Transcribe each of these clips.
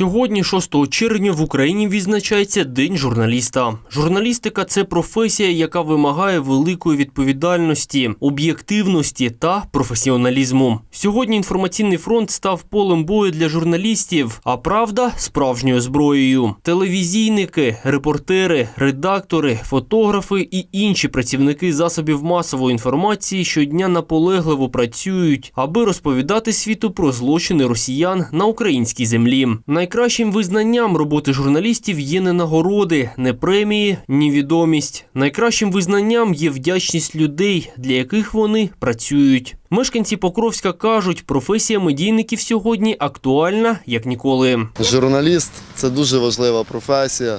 Сьогодні, 6 червня, в Україні відзначається День журналіста. Журналістика це професія, яка вимагає великої відповідальності, об'єктивності та професіоналізму. Сьогодні інформаційний фронт став полем бою для журналістів, а правда справжньою зброєю. Телевізійники, репортери, редактори, фотографи і інші працівники засобів масової інформації щодня наполегливо працюють, аби розповідати світу про злочини росіян на українській землі. Найкращим визнанням роботи журналістів є не нагороди, не премії, ні відомість. Найкращим визнанням є вдячність людей, для яких вони працюють. Мешканці Покровська кажуть, професія медійників сьогодні актуальна як ніколи. Журналіст це дуже важлива професія,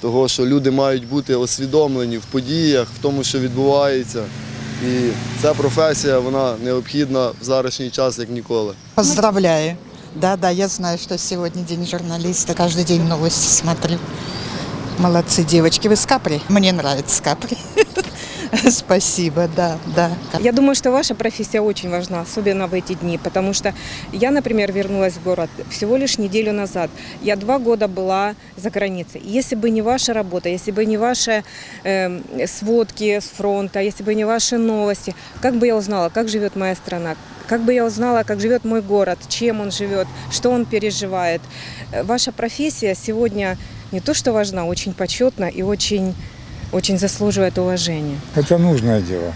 того що люди мають бути освідомлені в подіях, в тому, що відбувається. І ця професія вона необхідна в зарашній час як ніколи. Поздравляю. Да, да, я знаю, что сегодня день журналиста. Каждый день новости смотрю. Молодцы, девочки. Вы с Капри? Мне нравится Капри. Спасибо, да, да. Я думаю, что ваша профессия очень важна, особенно в эти дни, потому что я, например, вернулась в город всего лишь неделю назад. Я два года была за границей. Если бы не ваша работа, если бы не ваши э, сводки с фронта, если бы не ваши новости, как бы я узнала, как живет моя страна, как бы я узнала, как живет мой город, чем он живет, что он переживает. Э, Ваша профессия сегодня не то что важна, очень почетна и очень, очень заслуживает уважения. Это нужное дело,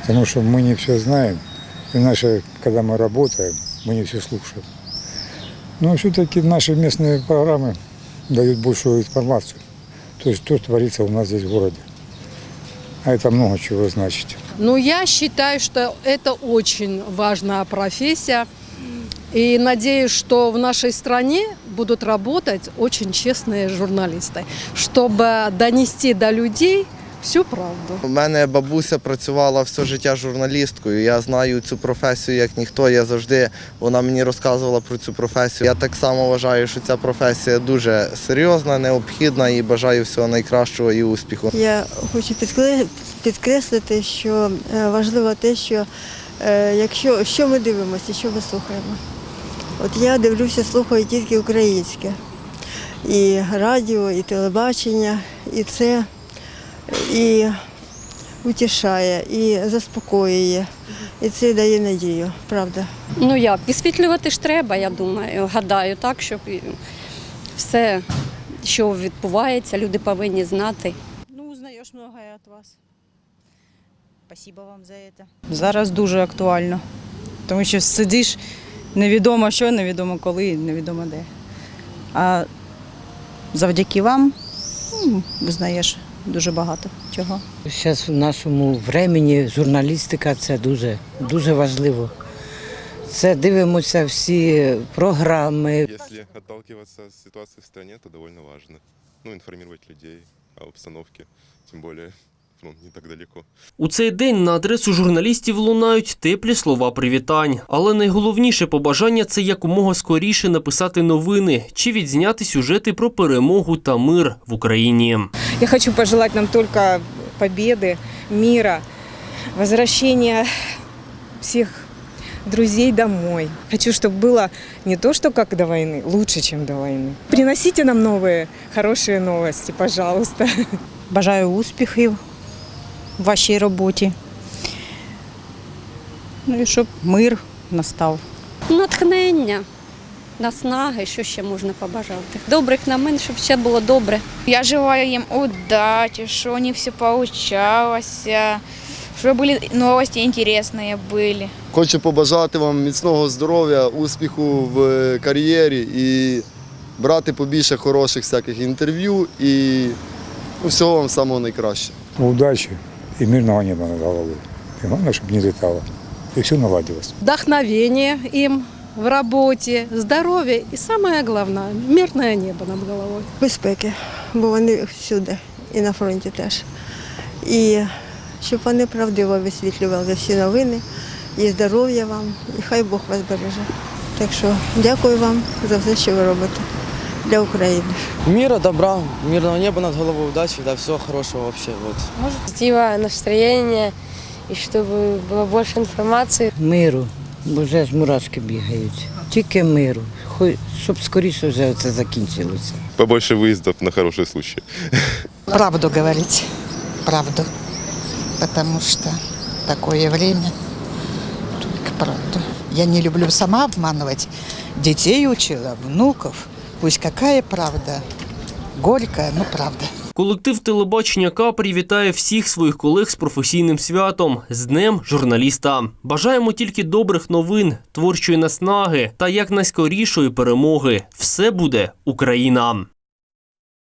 потому что мы не все знаем. Иначе, когда мы работаем, мы не все слушаем. Но все-таки наши местные программы дают большую информацию. То есть то, что творится у нас здесь в городе. А это много чего значит. Ну, я считаю, что это очень важная профессия. И надеюсь, что в нашей стране будут работать очень честные журналисты, чтобы донести до людей всю правду. У мене бабуся працювала все життя журналісткою. Я знаю цю професію як ніхто. Я завжди вона мені розказувала про цю професію. Я так само вважаю, що ця професія дуже серйозна, необхідна і бажаю всього найкращого і успіху. Я хочу підкре- підкреслити, що е, важливо те, що е, якщо що ми дивимося, що ми слухаємо. От я дивлюся, слухаю тільки українське. І радіо, і телебачення, і це і утішає, і заспокоює. І це дає надію, правда. Ну як, висвітлювати ж треба, я думаю. Гадаю, так, щоб все, що відбувається, люди повинні знати. Ну, узнаєш многое от вас. Спасибо вам за це. Зараз дуже актуально, тому що сидиш невідомо що, невідомо коли, невідомо де. А завдяки вам м, знаєш дуже багато чого. Зараз в нашому времені журналістика це дуже, дуже важливо. Це дивимося всі програми. Если отталкиваться от ситуации в стране, то довольно важно. Ну, информировать людей о обстановке, тем более фронт не так далеко. У цей день на адресу журналістів лунають теплі слова привітань. Але найголовніше побажання це якомога скоріше написати новини чи відзняти сюжети про перемогу та мир в Україні. Я хочу пожелать нам только победы, мира, возвращения всех друзей домой. Хочу, чтобы было не то, что как до войны, лучше, чем до войны. Приносите нам новые хорошие новости, пожалуйста. Бажаю успіхів в вашій роботі. Ну і щоб мир настав. Натхнення, наснаги, що ще можна побажати. Добрих новин, щоб все було добре. Я желаю їм удачі, що у них все получалося, щоб були новості інтересні були. Хочу побажати вам міцного здоров'я, успіху в кар'єрі і брати побільше хороших всяких інтерв'ю і ну, всього вам самого найкращого. Удачи и мирного неба над головой. И главное, чтобы не летало. И все наладилось. Вдохновение им в работе, здоровье и самое главное, мирное небо над головой. Безпеки, бо вони всюди, і на фронті теж. І щоб вони правдиво висвітлювали всі новини, і здоров'я вам, і хай Бог вас береже. Так що дякую вам за все, що ви робите для України. Міра, добра, мирного неба над головою, удачі, да, всього хорошого вообще. Вот. Позитива, настроєння і щоб було більше інформації. Миру, бо вже ж мурашки бігають. Тільки миру. Хой, щоб скоріше вже це закінчилося. Побольше выездов на хороший случай. Правду говорить, правду. Потому что такое время, только правду. Я не люблю сама обманывать. Детей учила, внуков. Пусть какая правда, горькая, но правда. Колектив телебачення Капрі вітає всіх своїх колег з професійним святом з Днем журналіста. Бажаємо тільки добрих новин, творчої наснаги та якнайскорішої перемоги. Все буде Україна.